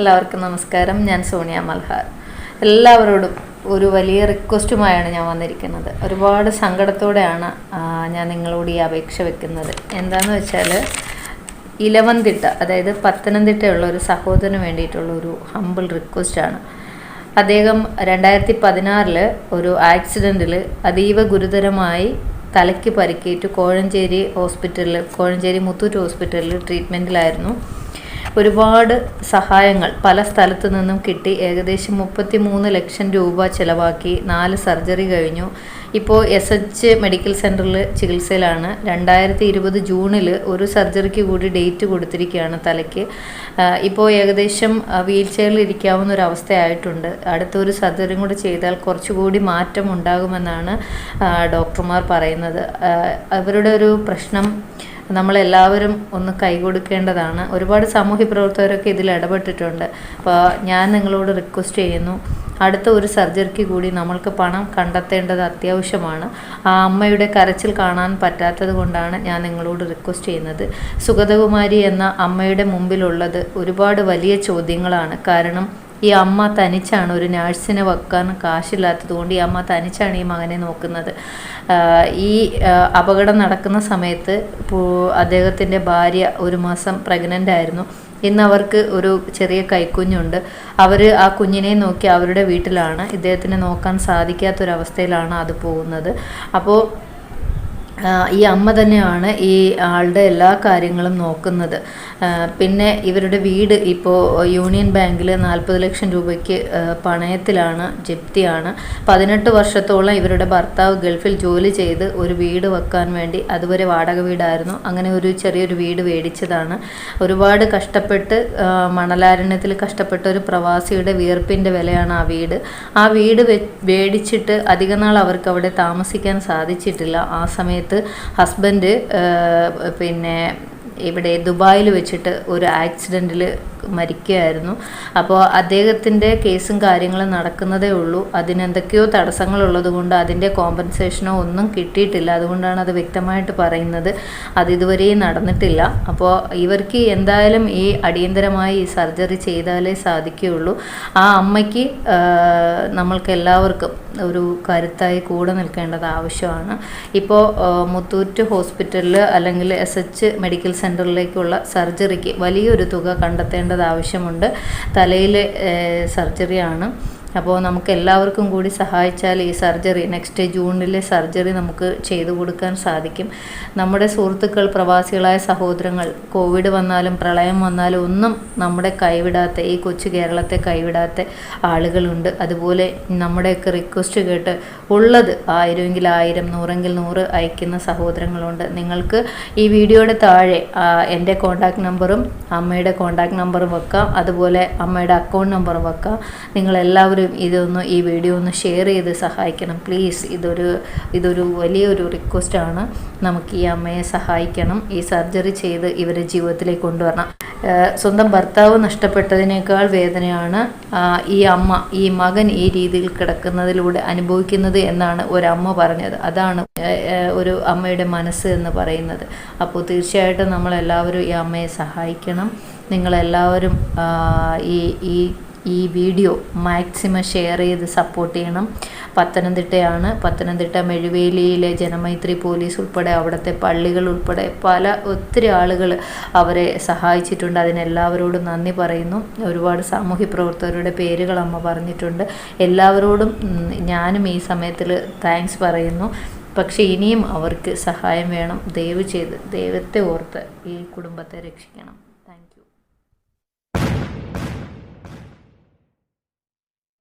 എല്ലാവർക്കും നമസ്കാരം. ഞാൻ സോണിയ മൽഹാർ. എല്ലാവരോടും ഒരു വലിയ റിക്വസ്റ്റുമായാണ് ഞാൻ വന്നിരിക്കുന്നത്. ഒരുപാട് സങ്കടത്തോടെയാണ് ഞാൻ നിങ്ങളോട് ഈ അപേക്ഷ വെക്കുന്നത്. എന്താണെന്ന് വെച്ചാൽ ഇലവന്തിട്ട അതായത് പത്തനംതിട്ടയുള്ള ഒരു സഹോദരന് വേണ്ടിയിട്ടുള്ള ഒരു ഹമ്പിൾ റിക്വസ്റ്റാണ് അദ്ദേഹം രണ്ടായിരത്തി പതിനാറിൽ ഒരു ആക്സിഡന്റിൽ അതീവ ഗുരുതരമായി തലയ്ക്ക് പരിക്കേറ്റ്. കോഴഞ്ചേരി ഹോസ്പിറ്റലിൽ കോഴഞ്ചേരി മുത്തൂറ്റ് ഹോസ്പിറ്റലിൽ ട്രീറ്റ്മെന്റിലായിരുന്നു ഒരുപാട് സഹായങ്ങൾ പല സ്ഥലത്തു നിന്നും കിട്ടി. ഏകദേശം മുപ്പത്തി മൂന്ന് ലക്ഷം രൂപ ചിലവാക്കി. നാല് സർജറി കഴിഞ്ഞു. ഇപ്പോൾ എസ് എച്ച് മെഡിക്കൽ സെന്ററിൽ ചികിത്സയിലാണ്. രണ്ടായിരത്തി ഇരുപത് ജൂണിൽ ഒരു സർജറിക്ക് കൂടി ഡേറ്റ് കൊടുത്തിരിക്കുകയാണ് തലയ്ക്ക്. ഇപ്പോൾ ഏകദേശം വീൽ ചെയറിൽ ഇരിക്കാവുന്ന ഒരു അവസ്ഥയായിട്ടുണ്ട്. അടുത്തൊരു സർജറിയും കൂടി ചെയ്താൽ കുറച്ചുകൂടി മാറ്റം ഉണ്ടാകുമെന്നാണ് ഡോക്ടർമാർ പറയുന്നത്. അവരുടെ ഒരു പ്രശ്നം നമ്മളെല്ലാവരും ഒന്ന് കൈകൊടുക്കേണ്ടതാണ്. ഒരുപാട് സാമൂഹ്യ പ്രവർത്തകരൊക്കെ ഇതിൽ ഇടപെട്ടിട്ടുണ്ട്. അപ്പോൾ ഞാൻ നിങ്ങളോട് റിക്വസ്റ്റ് ചെയ്യുന്നു. അടുത്ത ഒരു സർജറിക്ക് കൂടി നമ്മൾക്ക് പണം കണ്ടെത്തേണ്ടത് അത്യാവശ്യമാണ്. ആ അമ്മയുടെ കരച്ചിൽ കാണാൻ പറ്റാത്തത് കൊണ്ടാണ് ഞാൻ നിങ്ങളോട് റിക്വസ്റ്റ് ചെയ്യുന്നത്. സുഗതകുമാരി എന്ന അമ്മയുടെ മുമ്പിലുള്ളത് ഒരുപാട് വലിയ ചോദ്യങ്ങളാണ്. കാരണം ഈ അമ്മ തനിച്ചാണ് ഒരു നഴ്സിനെ വെക്കാൻ കാശില്ലാത്തത് കൊണ്ട് ഈ അമ്മ തനിച്ചാണ് ഈ മകനെ നോക്കുന്നത്. ഈ അപകടം നടക്കുന്ന സമയത്ത് അദ്ദേഹത്തിന്റെ ഭാര്യ ഒരു മാസം പ്രഗ്നന്റ് ആയിരുന്നു. ഇന്ന് അവർക്ക് ഒരു ചെറിയ കൈക്കുഞ്ഞുണ്ട്. അവർ ആ കുഞ്ഞിനെ നോക്കി അവരുടെ വീട്ടിലാണ്. ഇദ്ദേഹത്തിനെ നോക്കാൻ സാധിക്കാത്തൊരവസ്ഥയിലാണ് അത് പോകുന്നത്. അപ്പോൾ ഈ അമ്മ തന്നെയാണ് ഈ ആളുടെ എല്ലാ കാര്യങ്ങളും നോക്കുന്നത്. പിന്നെ ഇവരുടെ വീട് ഇപ്പോൾ യൂണിയൻ ബാങ്കിൽ നാൽപ്പത് ലക്ഷം രൂപയ്ക്ക് പണയത്തിലാണ് ജപ്തിയാണ്. പതിനെട്ട് വർഷത്തോളം ഇവരുടെ ഭർത്താവ് ഗൾഫിൽ ജോലി ചെയ്ത് ഒരു വീട് വെക്കാൻ വേണ്ടി അതുവരെ വാടക വീടായിരുന്നു. അങ്ങനെ ഒരു ചെറിയൊരു വീട് മേടിച്ചതാണ്. ഒരുപാട് കഷ്ടപ്പെട്ട് മണലാരണ്യത്തിൽ കഷ്ടപ്പെട്ട ഒരു പ്രവാസിയുടെ വിയർപ്പിന്റെ വിലയാണ് ആ വീട്. ആ വീട് മേടിച്ചിട്ട് അധികനാൾ അവർക്ക് അവിടെ താമസിക്കാൻ സാധിച്ചിട്ടില്ല. ആ സമയത്ത് ഹസ്ബൻഡ് പിന്നെ ഇവിടെ ദുബായിൽ വെച്ചിട്ട് ഒരു ആക്സിഡന്റിൽ മരിക്കുകയായിരുന്നു. അപ്പോൾ അദ്ദേഹത്തിന്റെ കേസും കാര്യങ്ങളും നടക്കുന്നതേ ഉള്ളൂ. അതിനെന്തൊക്കെയോ തടസ്സങ്ങളുള്ളത് കൊണ്ട് അതിന്റെ കോമ്പൻസേഷനോ ഒന്നും കിട്ടിയിട്ടില്ല. അതുകൊണ്ടാണ് അത് വ്യക്തമായിട്ട് പറയുന്നത്. അത് ഇതുവരെയും നടന്നിട്ടില്ല. അപ്പോൾ ഇവർക്ക് എന്തായാലും ഈ അടിയന്തരമായി ഈ സർജറി ചെയ്താലേ സാധിക്കുകയുള്ളൂ. ആ അമ്മയ്ക്ക് നമ്മൾക്കെല്ലാവർക്കും ഒരു കരുത്തായി കൂടെ നിൽക്കേണ്ടത് ആവശ്യമാണ്. ഇപ്പോൾ മുത്തൂറ്റ് ഹോസ്പിറ്റലിൽ അല്ലെങ്കിൽ എസ് എച്ച് മെഡിക്കൽ സെന്ററിലേക്കുള്ള സർജറിക്ക് വലിയൊരു തുക കണ്ടെത്തേണ്ടത് ആവശ്യമുണ്ട്. തലയിൽ സർജറിയാണ്. അപ്പോൾ നമുക്ക് എല്ലാവർക്കും കൂടി സഹായിച്ചാൽ ഈ സർജറി നെക്സ്റ്റ് ജൂണിലെ സർജറി നമുക്ക് ചെയ്തു കൊടുക്കാൻ സാധിക്കും. നമ്മുടെ സുഹൃത്തുക്കൾ പ്രവാസികളായ സഹോദരങ്ങൾ കോവിഡ് വന്നാലും പ്രളയം വന്നാലും ഒന്നും നമ്മുടെ കൈവിടാത്ത ഈ കൊച്ചു കേരളത്തെ കൈവിടാത്ത ആളുകളുണ്ട്. അതുപോലെ നമ്മുടെയൊക്കെ റിക്വസ്റ്റ് കേട്ട് ഉള്ളത് ആയിരമെങ്കിൽ ആയിരം നൂറെങ്കിൽ നൂറ് അയക്കുന്ന സഹോദരങ്ങളുണ്ട്. നിങ്ങൾക്ക് ഈ വീഡിയോയുടെ താഴെ എന്റെ കോൺടാക്ട് നമ്പറും അമ്മയുടെ കോൺടാക്ട് നമ്പറും വെക്കാം. അതുപോലെ അമ്മയുടെ അക്കൗണ്ട് നമ്പറും വെക്കാം. നിങ്ങളെല്ലാവരും ഇതൊന്ന് ഈ വീഡിയോ ഒന്ന് ഷെയർ ചെയ്ത് സഹായിക്കണം. പ്ലീസ് ഇതൊരു ഇതൊരു വലിയൊരു റിക്വസ്റ്റാണ് നമുക്ക് ഈ അമ്മയെ സഹായിക്കണം. ഈ സർജറി ചെയ്ത് ഇവരെ ജീവിതത്തിലേക്ക് കൊണ്ടുവരണം. സ്വന്തം ഭർത്താവ് നഷ്ടപ്പെട്ടതിനേക്കാൾ വേദനയാണ് ഈ അമ്മ ഈ മകൻ ഈ രീതിയിൽ കിടക്കുന്നതിലൂടെ അനുഭവിക്കുന്നത് എന്നാണ് ഒരമ്മ പറഞ്ഞത്. അതാണ് ഒരു അമ്മയുടെ മനസ്സ് എന്ന് പറയുന്നത്. അപ്പോൾ തീർച്ചയായിട്ടും നമ്മളെല്ലാവരും ഈ അമ്മയെ സഹായിക്കണം. നിങ്ങളെല്ലാവരും ഈ ഈ ഈ വീഡിയോ മാക്സിമം ഷെയർ ചെയ്ത് സപ്പോർട്ട് ചെയ്യണം. പത്തനംതിട്ടയാണ്. പത്തനംതിട്ട മെഴുവേലിയിലെ ജനമൈത്രി പോലീസ് ഉൾപ്പെടെ അവിടുത്തെ പള്ളികൾ ഉൾപ്പെടെ പല ഒത്തിരി ആളുകൾ അവരെ സഹായിച്ചിട്ടുണ്ട്. അതിനെല്ലാവരോടും നന്ദി പറയുന്നു. ഒരുപാട് സാമൂഹ്യ പ്രവർത്തകരുടെ പേരുകൾ അമ്മ പറഞ്ഞിട്ടുണ്ട്. എല്ലാവരോടും ഞാനും ഈ സമയത്തിൽ താങ്ക്സ് പറയുന്നു. പക്ഷേ ഇനിയും അവർക്ക് സഹായം വേണം. ദയവ് ചെയ്ത് ദൈവത്തെ ഓർത്ത് ഈ കുടുംബത്തെ രക്ഷിക്കണം.